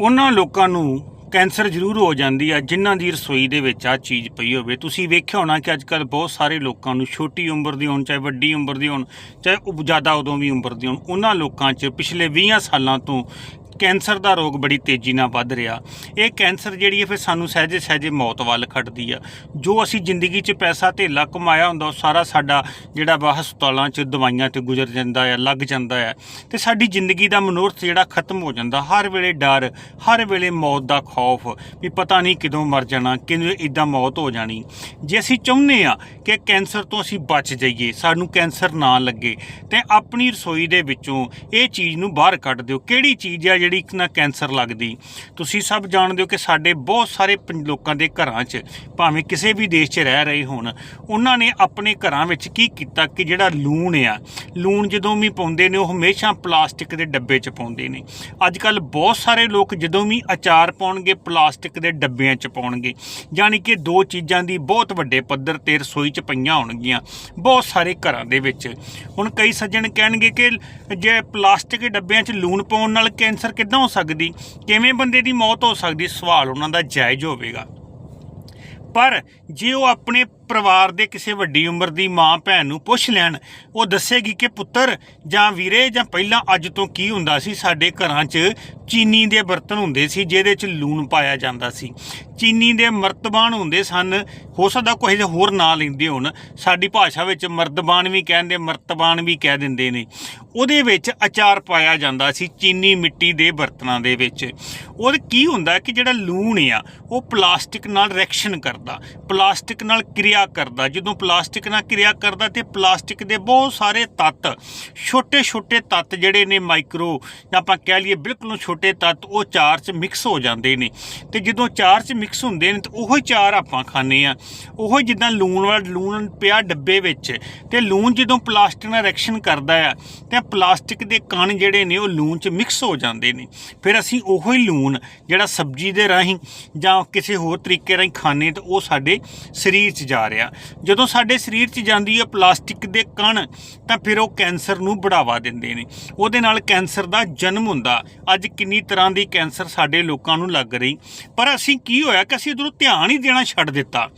ਉਹਨਾਂ ਲੋਕਾਂ ਨੂੰ ਕੈਂਸਰ ਜ਼ਰੂਰ ਹੋ ਜਾਂਦੀ ਆ, ਜਿਨ੍ਹਾਂ ਦੀ ਰਸੋਈ ਦੇ ਵਿੱਚ ਆ ਚੀਜ਼ ਪਈ ਹੋਵੇ। ਤੁਸੀਂ ਵੇਖਿਆ ਹੋਣਾ ਕਿ ਅੱਜ ਕੱਲ ਬਹੁਤ ਸਾਰੇ ਲੋਕਾਂ ਨੂੰ ਛੋਟੀ ਉਮਰ ਦੇ ਹੋਣ, ਚਾਹੇ ਵੱਡੀ ਉਮਰ ਦੇ ਹੋਣ, ਚਾਹੇ ਉਹ ਜ਼ਿਆਦਾ ਉਦੋਂ ਵੀ ਉਮਰ ਦੇ ਹੋਣ, ਉਹਨਾਂ ਲੋਕਾਂ 'ਚ ਪਿਛਲੇ 20 ਸਾਲਾਂ ਤੋਂ ਕੈਂਸਰ ਦਾ ਰੋਗ ਬੜੀ ਤੇਜ਼ੀ ਨਾਲ ਵੱਧ ਰਿਹਾ। ਇਹ ਕੈਂਸਰ ਜਿਹੜੀ ਹੈ, ਫਿਰ ਸਾਨੂੰ ਸਹਿਜੇ ਸਹਿਜੇ ਮੌਤ ਵੱਲ ਖੜਦੀ ਆ। ਜੋ ਅਸੀਂ ਜ਼ਿੰਦਗੀ 'ਚ ਪੈਸਾ ਧੇਲਾ ਕਮਾਇਆ ਹੁੰਦਾ, ਉਹ ਸਾਰਾ ਸਾਡਾ ਜਿਹੜਾ ਵਾ ਹਸਪਤਾਲਾਂ 'ਚ ਦਵਾਈਆਂ ਤੇ ਗੁਜ਼ਰ ਜਾਂਦਾ ਆ, ਲੱਗ ਜਾਂਦਾ ਆ। ਤੇ ਸਾਡੀ ਜ਼ਿੰਦਗੀ ਦਾ ਮਨੋਰਥ ਜਿਹੜਾ ਖਤਮ ਹੋ ਜਾਂਦਾ। ਹਰ ਵੇਲੇ ਡਰ, ਹਰ ਵੇਲੇ ਮੌਤ ਦਾ ਖੌਫ, ਵੀ ਪਤਾ ਨਹੀਂ ਕਦੋਂ ਮਰ ਜਾਣਾ ਕਿਦੋਂ ਇਦਾਂ ਮੌਤ ਹੋ ਜਾਣੀ। ਜੇ ਅਸੀਂ ਚਾਹੁੰਦੇ ਆ ਕਿ ਕੈਂਸਰ ਤੋਂ ਅਸੀਂ ਬਚ ਜਾਈਏ, ਸਾਨੂੰ ਕੈਂਸਰ ਨਾ ਲੱਗੇ, ਤੇ ਆਪਣੀ ਰਸੋਈ ਦੇ ਵਿੱਚੋਂ ਇਹ ਚੀਜ਼ ਨੂੰ ਬਾਹਰ ਕੱਢ ਦਿਓ। ਕਿਹੜੀ ਚੀਜ਼ ਆ ਜਿਹੜੀ ਇੱਕ ਨਾ ਕੈਂਸਰ ਲੱਗਦੀ। ਤੁਸੀਂ ਸਭ ਜਾਣਦੇ ਹੋ ਕਿ ਸਾਡੇ ਬਹੁਤ ਸਾਰੇ ਪੰ- ਲੋਕਾਂ ਦੇ ਘਰਾਂ 'ਚ, ਭਾਵੇਂ ਕਿਸੇ ਵੀ ਦੇਸ਼ 'ਚ ਰਹਿ ਰਹੇ ਹੋਣ, ਉਹਨਾਂ ਨੇ ਆਪਣੇ ਘਰਾਂ ਵਿੱਚ ਕੀ ਕੀਤਾ ਕਿ ਜਿਹੜਾ ਲੂਣ ਆ, ਲੂਣ ਜਦੋਂ ਵੀ ਪਾਉਂਦੇ ਨੇ, ਉਹ ਹਮੇਸ਼ਾ ਪਲਾਸਟਿਕ ਦੇ ਡੱਬੇ 'ਚ ਪਾਉਂਦੇ ਨੇ। ਅੱਜ ਕੱਲ ਬਹੁਤ ਸਾਰੇ ਲੋਕ ਜਦੋਂ ਵੀ ਅਚਾਰ ਪਾਉਣਗੇ, ਪਲਾਸਟਿਕ ਦੇ ਡੱਬਿਆਂ 'ਚ ਪਾਉਣਗੇ। ਯਾਨੀ ਕਿ ਦੋ ਚੀਜ਼ਾਂ ਦੀ ਬਹੁਤ ਵੱਡੇ ਪੱਧਰ ਤੇ ਰਸੋਈ 'ਚ ਪਈਆਂ ਹੋਣਗੀਆਂ, ਬਹੁਤ ਸਾਰੇ ਘਰਾਂ ਦੇ ਵਿੱਚ। ਹੁਣ ਕਈ ਸੱਜਣ ਕਹਿਣਗੇ ਕਿ ਜੇ ਪਲਾਸਟਿਕ ਦੇ ਡੱਬਿਆਂ 'ਚ ਲੂਣ ਪਾਉਣ ਨਾਲ ਕੈਂਸਰ ਕਿੱਦਾਂ ਹੋ ਸਕਦੀ? ਕਿਵੇਂ ਬੰਦੇ ਦੀ ਮੌਤ ਹੋ ਸਕਦੀ? ਸਵਾਲ ਉਹਨਾਂ ਦਾ ਜਾਇਜ਼ ਹੋਵੇਗਾ। ਪਰ ਜੇ ਉਹ ਆਪਣੇ ਪਰਿਵਾਰ ਦੇ ਕਿਸੇ ਵੱਡੀ ਉਮਰ ਦੀ ਮਾਂ, ਭੈਣ ਨੂੰ ਪੁੱਛ ਲੈਣ, ਉਹ ਦੱਸੇਗੀ ਕਿ ਪੁੱਤਰ, ਜਾਂ ਵੀਰੇ, ਜਾਂ ਪਹਿਲਾਂ ਅੱਜ ਤੋਂ ਕੀ ਹੁੰਦਾ ਸੀ? ਸਾਡੇ ਘਰਾਂ 'ਚ ਚੀਨੀ ਦੇ ਬਰਤਨ ਹੁੰਦੇ ਸੀ, ਜਿਹਦੇ 'ਚ ਲੂਣ ਪਾਇਆ ਜਾਂਦਾ ਸੀ। ਚੀਨੀ ਦੇ ਮਰਤਬਾਨ ਹੁੰਦੇ ਸਨ। ਹੋ ਸਕਦਾ ਕੋਈ ਹੋਰ ਨਾਂ ਲੈਂਦੇ ਹੋਣ। ਸਾਡੀ ਭਾਸ਼ਾ ਵਿੱਚ ਮਰਦਬਾਨ ਵੀ ਕਹਿੰਦੇ ਮਰਤਬਾਨ ਵੀ ਕਹਿ ਦਿੰਦੇ ਨੇ। ਉਹਦੇ ਵਿੱਚ ਅਚਾਰ ਪਾਇਆ ਜਾਂਦਾ ਸੀ ਚੀਨੀ ਮਿੱਟੀ ਦੇ ਬਰਤਨਾਂ ਦੇ ਵਿੱਚ। ਉਹਦੇ ਕੀ ਹੁੰਦਾ ਕਿ ਜਿਹੜਾ ਲੂਣ ਆ, ਉਹ ਪਲਾਸਟਿਕ ਨਾਲ ਰਿਐਕਸ਼ਨ ਕਰਦਾ, ਪਲਾਸਟਿਕ ਨਾਲ ਕਿਰਿਆ ਕਰਦਾ। ਜਦੋਂ ਪਲਾਸਟਿਕ ਨਾਲ ਕਿਰਿਆ ਕਰਦਾ ਤੇ ਪਲਾਸਟਿਕ ਦੇ ਬਹੁਤ ਸਾਰੇ ਤੱਤ ਛੋਟੇ ਛੋਟੇ ਤੱਤ ਜਿਹੜੇ ਨੇ ਮਾਈਕਰੋ ਜਾਂ ਆਪਾਂ ਕਹਿ ਲਈਏ ਬਿਲਕੁਲ ਛੋਟੇ ਤੱਤ, ਉਹ ਚਾਰ 'ਚ ਮਿਕਸ ਹੋ ਜਾਂਦੇ ਨੇ। ਤੇ ਜਦੋਂ ਚਾਰ 'ਚ ਮਿਕਸ ਹੁੰਦੇ ਨੇ ਤੇ ਉਹੀ ਚਾਰ ਆਪਾਂ ਖਾਂਦੇ ਆ ਉਹੀ ਜਿੱਦਾਂ ਲੂਣ ਵਾਲਾ, ਲੂਣ ਪਿਆ ਡੱਬੇ ਵਿੱਚ ਤੇ ਲੂਣ ਜਦੋਂ ਪਲਾਸਟਿਕ ਨਾਲ ਰਿਐਕਸ਼ਨ ਕਰਦਾ ਆ, ਤੇ ਪਲਾਸਟਿਕ ਦੇ ਕਣ ਜਿਹੜੇ ਨੇ ਉਹ ਲੂਣ 'ਚ ਮਿਕਸ ਹੋ ਜਾਂਦੇ ਨੇ। ਫਿਰ ਅਸੀਂ ਉਹੀ ਲੂਣ ਜਿਹੜਾ ਸਬਜ਼ੀ ਦੇ ਰਾਹੀਂ ਜਾਂ ਕਿਸੇ ਹੋਰ ਤਰੀਕੇ ਰਾਹੀਂ ਖਾਣੇ ਤੇ ਉਹ ਸਾਡੇ ਸਰੀਰ 'ਚ ਜਾ ਰਿਹਾ। ਜਦੋਂ ਸਾਡੇ ਸਰੀਰ 'ਚ ਜਾਂਦੀ ਹੈ ਪਲਾਸਟਿਕ ਦੇ ਕਣ, ਤਾਂ ਫਿਰ ਉਹ ਕੈਂਸਰ ਨੂੰ ਬੜਾਵਾ ਦਿੰਦੇ ਨੇ। ਉਹਦੇ ਨਾਲ ਕੈਂਸਰ ਦਾ ਜਨਮ ਹੁੰਦਾ। ਅੱਜ ਕਿੰਨੀ ਤਰ੍ਹਾਂ ਦੀ ਕੈਂਸਰ ਸਾਡੇ ਲੋਕਾਂ ਨੂੰ ਲੱਗ ਰਹੀ। ਪਰ ਅਸੀਂ ਕੀ ਹੋਇਆ ਕਿ ਅਸੀਂ ਇਧਰੋਂ ਧਿਆਨ ਹੀ ਦੇਣਾ ਛੱਡ ਦਿੱਤਾ।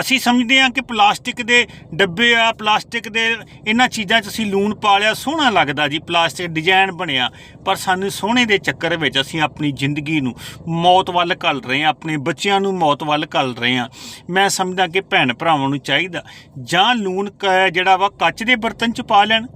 ਅਸੀਂ ਸਮਝਦੇ ਹਾਂ ਕਿ ਪਲਾਸਟਿਕ ਦੇ ਡੱਬੇ ਆ, ਪਲਾਸਟਿਕ ਦੇ ਇਹਨਾਂ ਚੀਜ਼ਾਂ 'ਚ ਅਸੀਂ ਲੂਣ ਪਾ ਲਿਆ, ਸੋਹਣਾ ਲੱਗਦਾ ਜੀ, ਪਲਾਸਟਿਕ ਡਿਜ਼ਾਈਨ ਬਣਿਆ। ਪਰ ਸਾਨੂੰ ਸੋਹਣੇ ਦੇ ਚੱਕਰ ਵਿੱਚ ਅਸੀਂ ਆਪਣੀ ਜ਼ਿੰਦਗੀ ਨੂੰ ਮੌਤ ਵੱਲ ਘੱਲ ਰਹੇ ਹਾਂ, ਆਪਣੇ ਬੱਚਿਆਂ ਨੂੰ ਮੌਤ ਵੱਲ ਘੱਲ ਰਹੇ ਹਾਂ। ਮੈਂ ਸਮਝਦਾ ਕਿ ਭੈਣ ਭਰਾਵਾਂ ਨੂੰ ਚਾਹੀਦਾ, ਜਾਂ ਲੂਣ ਕ- ਜਿਹੜਾ ਵਾ ਕੱਚ ਦੇ ਬਰਤਨ 'ਚ ਪਾ ਲੈਣ,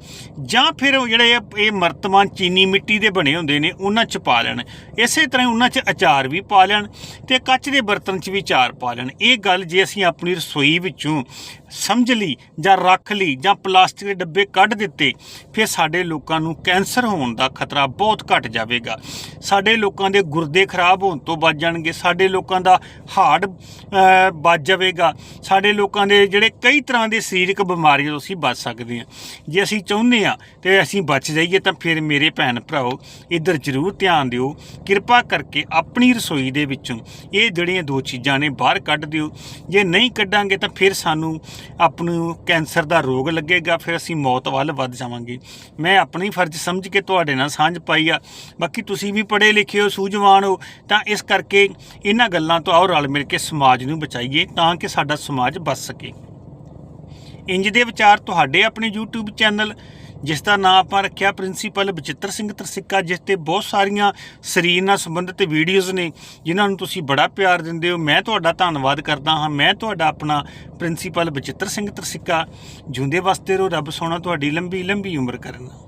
ਜਾਂ ਫਿਰ ਉਹ ਜਿਹੜੇ ਇਹ- ਇਹ ਮਰਤਮਾਨ ਚੀਨੀ ਮਿੱਟੀ ਦੇ ਬਣੇ ਹੁੰਦੇ ਨੇ, ਉਹਨਾਂ 'ਚ ਪਾ ਲੈਣ। ਇਸੇ ਤਰ੍ਹਾਂ ਉਹਨਾਂ 'ਚ ਅਚਾਰ ਵੀ ਪਾ ਲੈਣ ਤੇ ਕੱਚ ਦੇ ਬਰਤਨ 'ਚ ਵੀ ਅਚਾਰ ਪਾ ਲੈਣ। ਇਹ ਗੱਲ ਜੇ ਅਸੀਂ ਆਪਣੀ ਰਸੋਈ ਵਿੱਚੋਂ ਸਮਝ ਲਈ ਜਾਂ ਰੱਖ ਲਈ ਜਾਂ ਪਲਾਸਟਿਕ ਦੇ ਡੱਬੇ ਕੱਢ ਦਿੱਤੇ, ਫਿਰ ਸਾਡੇ ਲੋਕਾਂ ਨੂੰ ਕੈਂਸਰ ਹੋਣ ਦਾ ਖਤਰਾ ਬਹੁਤ ਘਟ ਜਾਵੇਗਾ। ਸਾਡੇ ਲੋਕਾਂ ਦੇ ਗੁਰਦੇ ਖਰਾਬ ਹੋਣ ਤੋਂ ਬਚ ਜਾਣਗੇ, ਸਾਡੇ ਲੋਕਾਂ ਦਾ ਹਾਰਟ ਬਚ ਜਾਵੇਗਾ। ਸਾਡੇ ਲੋਕਾਂ ਦੇ ਜਿਹੜੇ ਕਈ ਤਰ੍ਹਾਂ ਦੇ ਸਰੀਰਕ ਬਿਮਾਰੀਆਂ ਤੋਂ ਅਸੀਂ ਬਚ ਸਕਦੇ ਹਾਂ। ਜੇ ਅਸੀਂ ਚਾਹੁੰਦੇ ਹਾਂ ਤੇ ਅਸੀਂ ਬਚ ਜਾਈਏ ਤਾਂ ਫਿਰ ਮੇਰੇ ਭੈਣ ਭਰਾਓ, ਇੱਧਰ ਜ਼ਰੂਰ ਧਿਆਨ ਦਿਓ। ਕਿਰਪਾ ਕਰਕੇ ਆਪਣੀ ਰਸੋਈ ਦੇ ਵਿੱਚੋਂ ਇਹ ਜਿਹੜੀਆਂ ਦੋ ਚੀਜ਼ਾਂ ਨੇ ਬਾਹਰ ਕੱਢ ਦਿਓ। ਜੇ ਨਹੀਂ ਕੱਢਾਂਗੇ ਤਾਂ ਫਿਰ ਸਾਨੂੰ ਆਪ ਨੂੰ ਕੈਂਸਰ ਦਾ ਰੋਗ ਲੱਗੇਗਾ, ਫਿਰ ਅਸੀਂ ਮੌਤ ਵੱਲ ਵੱਧ ਜਾਵਾਂਗੇ। ਮੈਂ ਆਪਣੀ ਫਰਜ਼ ਸਮਝ ਕੇ ਤੁਹਾਡੇ ਨਾਲ ਸਾਂਝ ਪਾਈ ਆ। ਬਾਕੀ ਤੁਸੀਂ ਵੀ ਪੜ੍ਹੇ ਲਿਖੇ ਹੋ, ਸੂਝਵਾਨ ਹੋ, ਤਾਂ ਇਸ ਕਰਕੇ ਇਹਨਾਂ ਗੱਲਾਂ ਤੋਂ ਆਓ, ਰਲ ਮਿਲ ਕੇ ਸਮਾਜ ਨੂੰ ਬਚਾਈਏ, ਤਾਂ ਕਿ ਸਾਡਾ ਸਮਾਜ ਬਚ ਸਕੇ। ਇੰਜ ਦੇ ਵਿਚਾਰ ਤੁਹਾਡੇ ਆਪਣੇ YouTube ਚੈਨਲ ਜਿਸ ਦਾ ਨਾਮ ਆਪਾਂ ਰੱਖਿਆ ਪ੍ਰਿੰਸੀਪਲ ਬਚਿੱਤਰ ਸਿੰਘ ਤਰਸਿੱਕਾ, ਜਿਸ ਤੇ ਬਹੁਤ ਸਾਰੀਆਂ ਸਰੀਰ ਨਾਲ ਸੰਬੰਧਿਤ ਵੀਡੀਓਜ਼ ਨੇ, ਜਿਨ੍ਹਾਂ ਨੂੰ ਤੁਸੀਂ ਬੜਾ ਪਿਆਰ ਦਿੰਦੇ ਹੋ। ਮੈਂ ਤੁਹਾਡਾ ਧੰਨਵਾਦ ਕਰਦਾ ਹਾਂ। ਮੈਂ ਤੁਹਾਡਾ ਆਪਣਾ ਪ੍ਰਿੰਸੀਪਲ ਬਚਿੱਤਰ ਸਿੰਘ ਤਰਸਿੱਕਾ, ਜਿਉਂਦੇ ਵਸਦੇ ਰਹੋ ਰੱਬ ਸੋਹਣਾ ਤੁਹਾਡੀ ਲੰਬੀ ਲੰਬੀ ਉਮਰ ਕਰਨ।